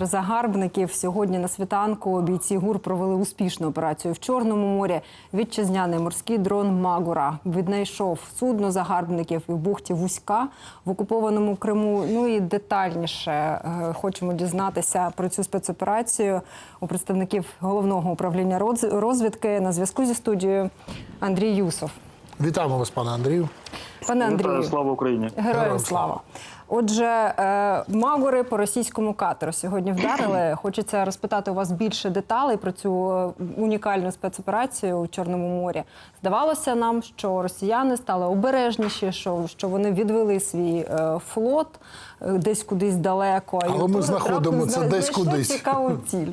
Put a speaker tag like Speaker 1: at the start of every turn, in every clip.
Speaker 1: Загарбників сьогодні на світанку бійці ГУР провели успішну операцію в Чорному морі. Вітчизняний морський дрон Магура віднайшов судно загарбників і в бухті Вузька в окупованому Криму. Ну і детальніше е, хочемо дізнатися про цю спецоперацію у представників головного управління розвідки на зв'язку зі студією Андрій Юсов.
Speaker 2: Вітаємо вас, пане Андрію.
Speaker 1: Пане Андрію,
Speaker 3: Вітаю, слава Україні.
Speaker 1: Героям слава. Отже, е, магори по російському катеру сьогодні вдарили. Хочеться розпитати у вас більше деталей про цю е, унікальну спецоперацію у Чорному морі. Здавалося нам, що росіяни стали обережніші, що, що вони відвели свій е, флот десь кудись далеко. І
Speaker 2: Але
Speaker 1: тут
Speaker 2: ми знаходимо це десь кудись.
Speaker 1: цікаву ціль.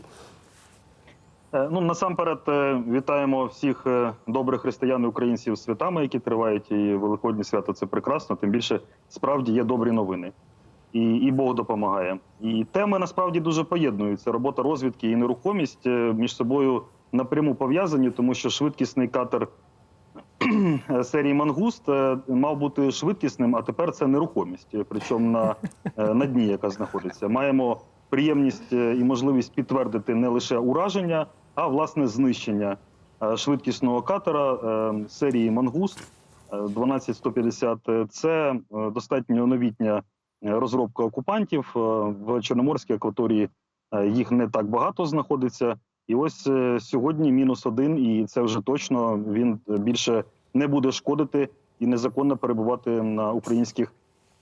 Speaker 3: Е, Ну насамперед е, вітаємо всіх е, добрих християн і українців святами, які тривають. І Великодні свято це прекрасно. Тим більше справді є добрі новини, і, і Бог допомагає. І теми насправді дуже поєднуються. Робота розвідки і нерухомість між собою напряму пов'язані, тому що швидкісний катер серії Мангуст мав бути швидкісним, а тепер це нерухомість, причому на, на дні, яка знаходиться. Маємо приємність і можливість підтвердити не лише ураження, а власне знищення е, швидкісного катера е, серії Мангуст е, 12150. Е, Це достатньо новітня розробка окупантів в Чорноморській акваторії. Їх не так багато знаходиться. І ось сьогодні мінус один, і це вже точно він більше не буде шкодити і незаконно перебувати на українських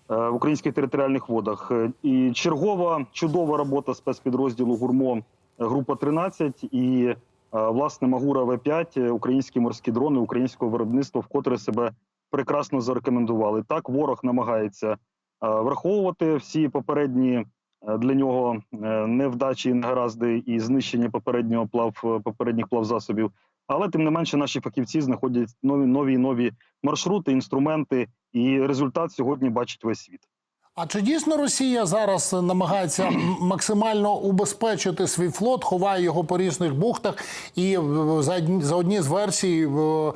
Speaker 3: в українських територіальних водах. І чергова чудова робота спецпідрозділу Гурмо група 13 і е, власне Магура В5, е, українські морські дрони українського виробництва, вкотре себе прекрасно зарекомендували. Так, ворог намагається е, враховувати всі попередні для нього невдачі, негаразди і знищення попереднього плав попередніх плавзасобів. Але тим не менше, наші фахівці знаходять нові нові нові маршрути, інструменти, і результат сьогодні бачить весь світ.
Speaker 2: А чи дійсно Росія зараз намагається максимально убезпечити свій флот, ховає його по різних бухтах? І е, за одні- з версій е,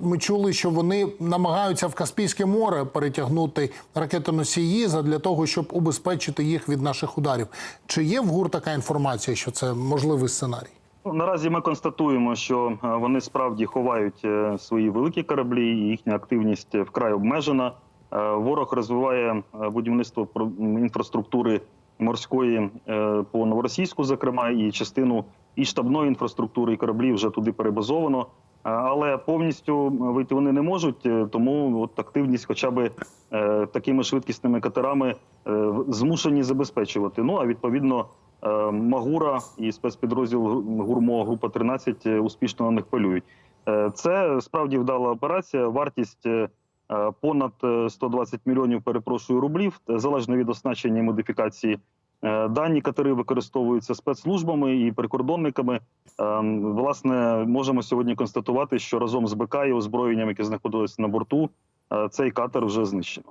Speaker 2: ми чули, що вони намагаються в Каспійське море перетягнути ракетоносії для того, щоб убезпечити їх від наших ударів. Чи є в ГУР така інформація, що це можливий сценарій?
Speaker 3: Ну, Наразі ми констатуємо, що е, вони справді ховають е, свої великі кораблі, і їхня активність е, вкрай обмежена. Е, Ворог розвиває е, будівництво інфраструктури морської е, по новоросійську, зокрема, і частину і штабної інфраструктури, і кораблів вже туди перебазовано. Але повністю вийти вони не можуть, тому от активність, хоча б такими швидкісними катерами, змушені забезпечувати. Ну а відповідно Магура і спецпідрозділ Гурмо Група 13 е, успішно на них полюють. Це справді вдала операція. Вартість понад е, 120 мільйонів, перепрошую, рублів, е, залежно від оснащення і модифікації. Е, Дані катери використовуються спецслужбами і прикордонниками. Е, Власне, можемо сьогодні констатувати, що разом з БК і озброєнням, яке знаходилось на борту, е, цей катер вже знищено.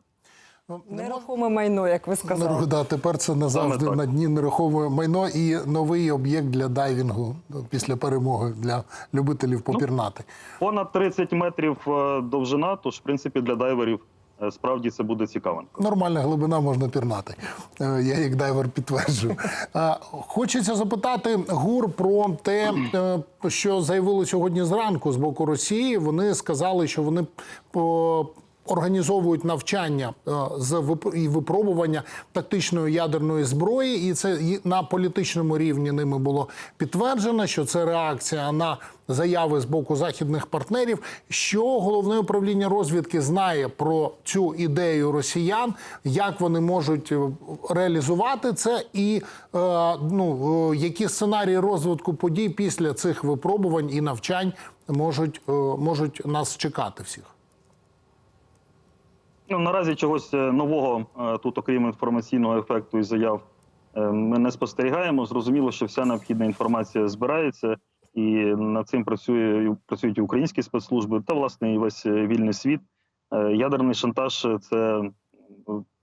Speaker 2: Ну,
Speaker 1: Нерухоме майно, як ви сказали.
Speaker 2: Да, тепер це назавжди на дні нерухоме майно і новий об'єкт для дайвінгу ну, після перемоги для любителів попірнати.
Speaker 3: Понад 30 метрів е, довжина, тож в принципі для дайверів е, справді це буде цікавенько.
Speaker 2: Нормальна глибина можна пірнати. Е, Я як дайвер підтверджую. Хочеться запитати ГУР про те, що заявили сьогодні зранку з боку Росії. Вони сказали, що вони по. Організовують навчання е, з і випробування тактичної ядерної зброї, і це на політичному рівні ними було підтверджено, що це реакція на заяви з боку західних партнерів. Що головне управління розвідки знає про цю ідею росіян, як вони можуть е, реалізувати це, і е, ну які сценарії розвитку подій після цих випробувань і навчань можуть, можуть нас чекати всіх.
Speaker 3: Ну, наразі чогось е, нового е, тут, окрім інформаційного ефекту і заяв, е, ми не спостерігаємо. Зрозуміло, що вся необхідна інформація збирається, і над цим працює працюють і українські спецслужби та власне і весь вільний світ. Ядерний шантаж це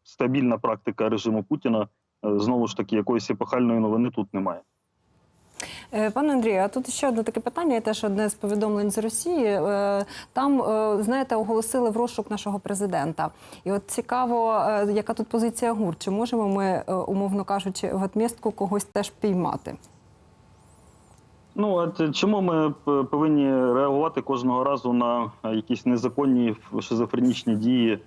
Speaker 3: стабільна практика режиму Путіна. Знову ж таки, якоїсь епохальної новини тут немає.
Speaker 1: Е, Пане Андрію, а тут ще одне таке питання, теж одне з повідомлень з Росії. Е, Там, е, знаєте, оголосили в розшук нашого президента. І от цікаво, яка тут позиція ГУР? Чи можемо ми, умовно кажучи, в отмістку когось теж піймати?
Speaker 3: Ну а чому ми повинні реагувати кожного разу на якісь незаконні шизофренічні дії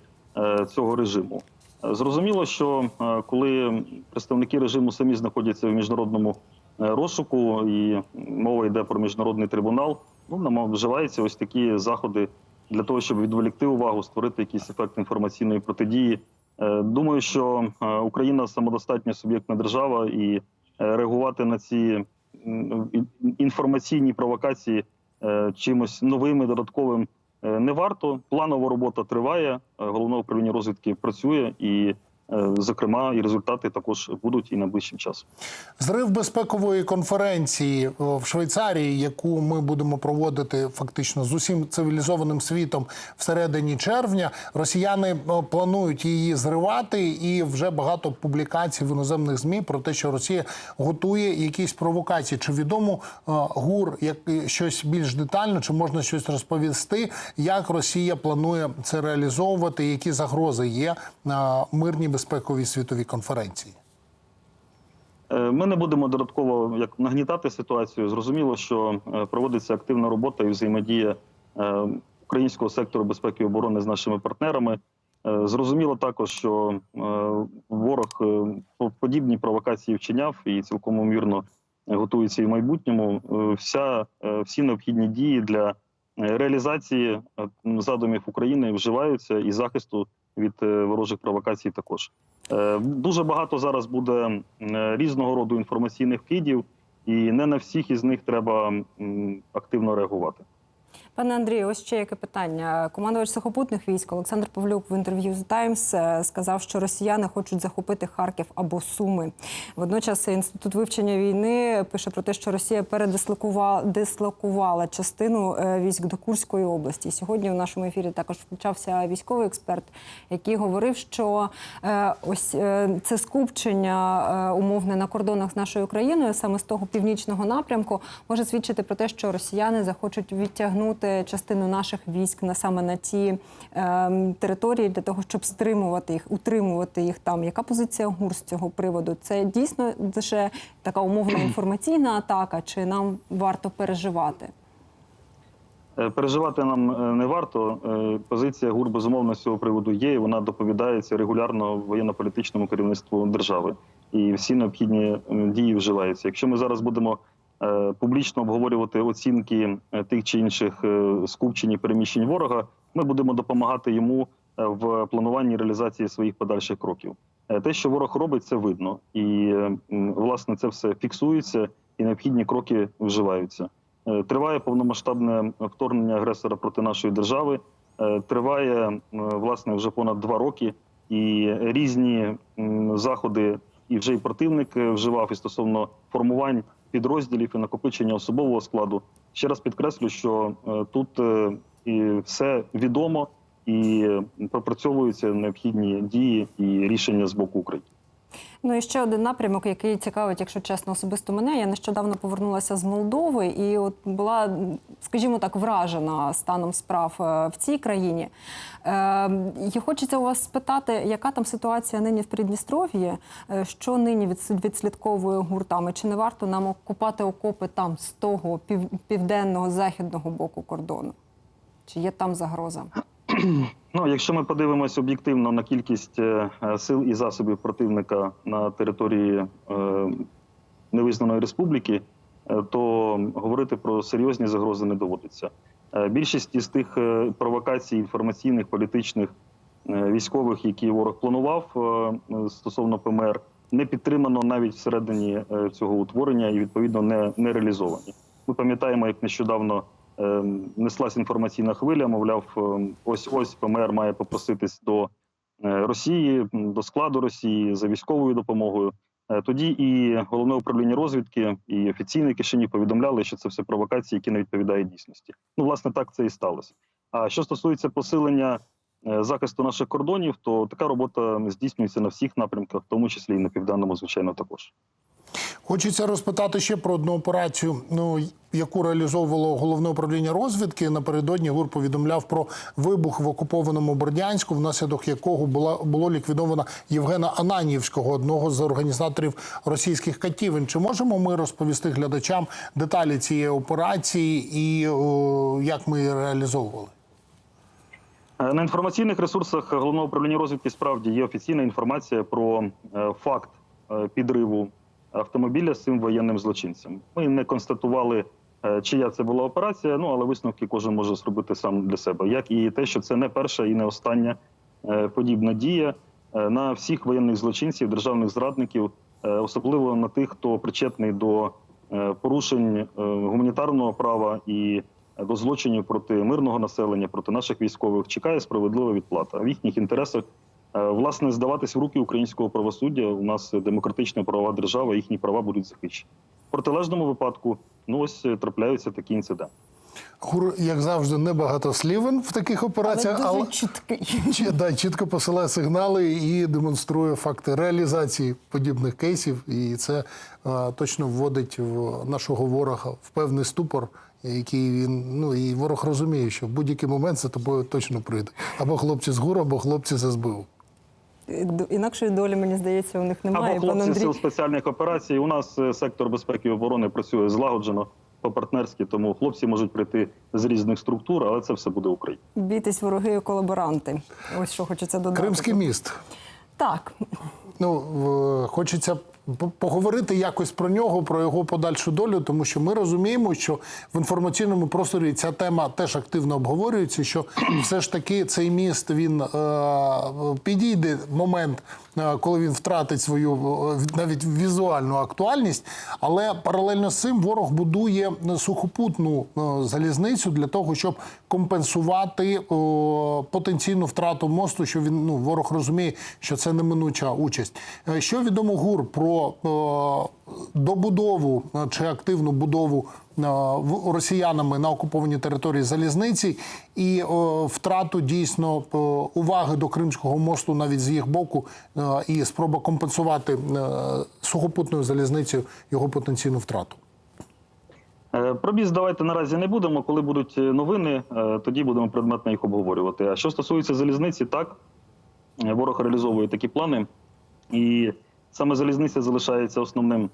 Speaker 3: цього режиму? Зрозуміло, що коли представники режиму самі знаходяться в міжнародному розшуку, і мова йде про міжнародний трибунал, ну нам вживаються ось такі заходи для того, щоб відволікти увагу, створити якийсь ефект інформаційної протидії. Е, Думаю, що е, Україна самодостатня суб'єктна держава і е, реагувати на ці інформаційні провокації е, чимось новим і додатковим е, не варто. Планова робота триває. е, Головне управління розвідки працює, і, е, зокрема, і результати також будуть і найближчим часом.
Speaker 2: Зрив безпекової конференції в Швейцарії, яку ми будемо проводити фактично з усім цивілізованим світом всередині червня. Росіяни планують її зривати, і вже багато публікацій в іноземних змі про те, що Росія готує якісь провокації. Чи відомо гур як щось більш детально, чи можна щось розповісти, як Росія планує це реалізовувати, які загрози є на мирній безпековій світовій конференції?
Speaker 3: Е, Ми не будемо додатково як нагнітати ситуацію. Зрозуміло, що е, проводиться активна робота і взаємодія е, українського сектору безпеки і оборони з нашими партнерами. Зрозуміло також, що ворог по- подібні провокації вчиняв і цілком ймовірно готується і в майбутньому. Вся всі необхідні дії для реалізації задумів України вживаються і захисту від е, ворожих провокацій також. Е, Дуже багато зараз буде е, різного роду інформаційних вкидів, і не на всіх із них треба активно реагувати.
Speaker 1: Пане Андрію, ось ще яке питання. Командувач сухопутних військ Олександр Павлюк в інтерв'ю з Times е, сказав, що росіяни хочуть захопити Харків або Суми. Водночас інститут вивчення війни пише про те, що Росія передислокувала дислокувала частину е, військ до Курської області. Сьогодні в нашому ефірі також включався військовий експерт, який говорив, що е, ось це скупчення умовне на кордонах з нашою країною, саме з того північного напрямку, може свідчити про те, що росіяни захочуть відтягнути частину наших військ на саме на ті е, території для того, щоб стримувати їх, утримувати їх там. Яка позиція ГУР з цього приводу? Це дійсно лише така умовна інформаційна атака, чи нам варто переживати?
Speaker 3: Е, Переживати нам е, не варто. Е, Позиція ГУР безумовно з цього приводу є. і Вона доповідається регулярно воєнно-політичному керівництву держави, і всі необхідні дії вживаються. Якщо ми зараз будемо публічно обговорювати оцінки е, тих чи інших е, скупчень і переміщень ворога, ми будемо допомагати йому е, в плануванні і реалізації своїх подальших кроків. Е, Те, що ворог робить, це видно, і е, власне це все фіксується, і необхідні кроки вживаються. Е, Триває повномасштабне вторгнення агресора проти нашої держави. Е, Триває власне вже понад два роки, і різні заходи, і вже й противник е, вживав і стосовно формувань підрозділів і накопичення особового складу. Ще раз підкреслю, що е, тут е, і все відомо і пропрацьовуються необхідні дії і рішення з боку України.
Speaker 1: Ну і ще один напрямок, який цікавить, якщо чесно, особисто мене. Я нещодавно повернулася з Молдови і от була, скажімо так, вражена станом справ е, в цій країні. Е, і хочеться у вас спитати, яка там ситуація нині в Придністров'ї, Е, що нині відслідковує гуртами? Чи не варто нам окупати окопи там з того пів, південного західного боку кордону? Чи є там загроза?
Speaker 3: Ну, якщо ми подивимося об'єктивно на кількість е, е, сил і засобів противника на території е, невизнаної республіки, то говорити про серйозні загрози не доводиться. Більшість із тих провокацій інформаційних, політичних, військових, які ворог планував стосовно ПМР, не підтримано навіть всередині цього утворення і відповідно не, не реалізовані. Ми пам'ятаємо, як нещодавно неслась інформаційна хвиля. Мовляв, е, ось ось ПМР має попроситись до е, Росії, до складу Росії за військовою допомогою. Е, Тоді і головне управління розвідки, і офіційні кишені повідомляли, що це все провокації, які не відповідають дійсності. Ну, власне, так це і сталося. А що стосується посилення е, захисту наших кордонів, то така робота здійснюється на всіх напрямках, в тому числі і на південному, звичайно, також.
Speaker 2: Хочеться розпитати ще про одну операцію, ну яку реалізовувало головне управління розвідки. Напередодні ГУР повідомляв про вибух в окупованому Бордянську, внаслідок якого була було ліквідовано Євгена Ананівського, одного з організаторів російських катівень. Чи можемо ми розповісти глядачам деталі цієї операції і о, як ми її реалізовували?
Speaker 3: Е, На інформаційних ресурсах головного управління розвідки справді є офіційна інформація про е, факт е, підриву автомобіля з цим воєнним злочинцем. Ми не констатували, е, чия це була операція. Ну але висновки кожен може зробити сам для себе. Як і те, що це не перша і не остання е, подібна дія е, на всіх воєнних злочинців, державних зрадників, особливо на тих, хто причетний до порушень гуманітарного права і до злочинів проти мирного населення, проти наших військових, чекає справедлива відплата. В їхніх інтересах власне здаватись в руки українського правосуддя. У нас демократична правова держава, їхні права будуть захищені. В протилежному випадку, ну ось е, трапляються такі інциденти.
Speaker 2: ГУР, як завжди, небагатослівен в таких
Speaker 1: Але
Speaker 2: операціях,
Speaker 1: дуже
Speaker 2: але,
Speaker 1: чіткий.
Speaker 2: Чи- да, чітко посилає сигнали і демонструє факти реалізації подібних кейсів. І це е, точно вводить в нашого ворога в певний ступор, який він ну і ворог розуміє, що в будь-який момент за тобою точно прийде. Або хлопці з ГУР, або хлопці з СБУ.
Speaker 1: Інакшої долі, мені здається, у них немає.
Speaker 3: Або хлопці
Speaker 1: Андрій,
Speaker 3: сил спеціальних операцій. У нас е, сектор безпеки і оборони працює злагоджено по-партнерськи, тому хлопці можуть прийти з різних структур, але це все буде Україна.
Speaker 1: бійтесь вороги і колаборанти. Ось що хочеться додати.
Speaker 2: Кримський міст.
Speaker 1: Так,
Speaker 2: Ну хочеться поговорити якось про нього, про його подальшу долю, тому що ми розуміємо, що в інформаційному просторі ця тема теж активно обговорюється. Що все ж таки цей міст він е, підійде момент, коли він втратить свою е, навіть візуальну актуальність, але паралельно з цим ворог будує сухопутну е, залізницю для того, щоб компенсувати потенційну втрату мосту, що він ну ворог розуміє, що це неминуча участь. Е, Що відомо ГУР про е, добудову е, чи активну будову е, росіянами на окупованій території залізниці і е, втрату дійсно е, уваги до Кримського мосту навіть з їх боку, е, і спроба компенсувати е, сухопутною залізницею його потенційну втрату.
Speaker 3: Е, Про біз давайте наразі не будемо. Коли будуть е, новини, е, тоді будемо предметно їх обговорювати. А що стосується залізниці, так е, ворог реалізовує такі плани, і саме залізниця залишається основним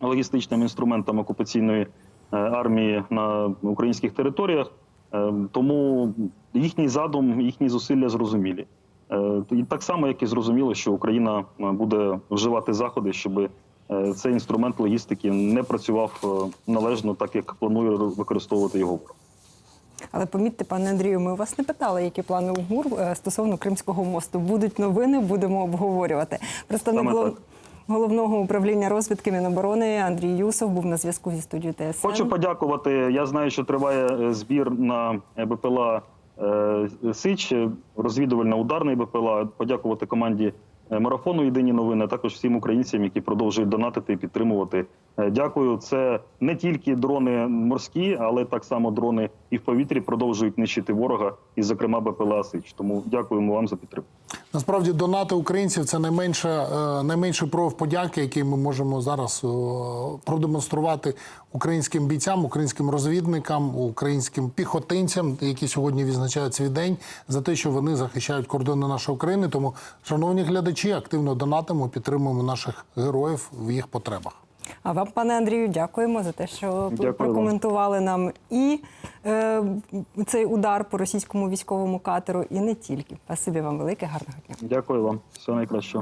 Speaker 3: логістичним інструментом окупаційної е, армії на українських територіях. Е, Тому їхній задум, їхні зусилля зрозумілі. Е, І так само, як і зрозуміло, що Україна е, буде вживати заходи, щоб е, цей інструмент логістики не працював е, належно, так як планує використовувати його ворог.
Speaker 1: але помітьте, пане Андрію, ми вас не питали, які плани у ГУР е, стосовно Кримського мосту. Будуть новини, будемо обговорювати. Представник. Головного управління розвідки Міноборони Андрій Юсов був на зв'язку зі студією ТСН.
Speaker 3: Хочу подякувати. Я знаю, що триває е, збір на е, БПЛА е, Сич, е, розвідувально ударний БПЛА. Подякувати команді марафону Єдині новини, а також всім українцям, які продовжують донатити і підтримувати. Е, Дякую. Це не тільки дрони морські, але так само дрони і в повітрі продовжують нищити ворога, і, зокрема, БПЛА Сич. Тому дякуємо вам за підтримку.
Speaker 2: Насправді донати українців це найменше, е, найменший прояв подяки, який ми можемо зараз продемонструвати українським бійцям, українським розвідникам, українським піхотинцям, які сьогодні відзначають свій день, за те, що вони захищають кордони нашої України. Тому, шановні глядачі, активно донатимо, підтримуємо наших героїв в їх потребах.
Speaker 1: А вам, пане Андрію, дякуємо за те, що
Speaker 3: Дякую
Speaker 1: прокоментували вам. нам і е, цей удар по російському військовому катеру, і не тільки. Спасибі вам велике, гарного дня.
Speaker 3: Дякую вам. Всього найкращого.